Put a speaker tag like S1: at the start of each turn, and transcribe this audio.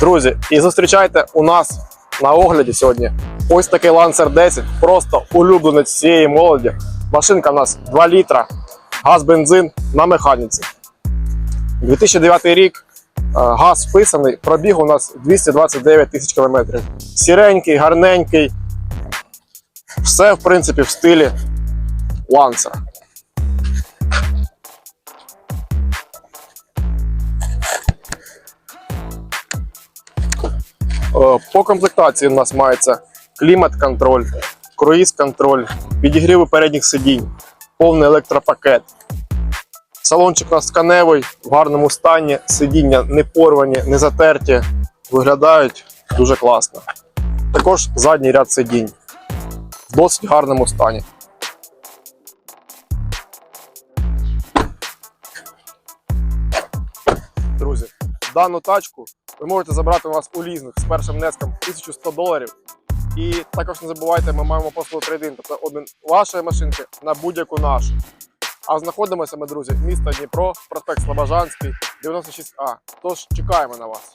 S1: Друзі, і зустрічайте у нас на огляді сьогодні ось такий Lancer 10, просто улюбленець всієї молоді. Машинка у нас 2 літра, газ, бензин на механіці. 2009 рік, е, газ вписаний, пробіг у нас 229 тисяч кілометрів. Сіренький, гарненький. Все, в принципі, в стилі Lancer. По комплектації у нас мається клімат-контроль, круїз-контроль, підігріви передніх сидінь, повний електропакет. Салончик у нас тканевий, в гарному стані, сидіння не порвані, не затерті, виглядають дуже класно. Також задній ряд сидінь в досить гарному стані. Друзі, дану тачку ви можете забрати у нас у лізних з першим внеском 1100 доларів. І також не забувайте, ми маємо послугу трейдинг, тобто обмін вашої машинки на будь-яку нашу. А знаходимося ми, друзі, місто Дніпро, проспект Слобожанський, 96А. Тож чекаємо на вас.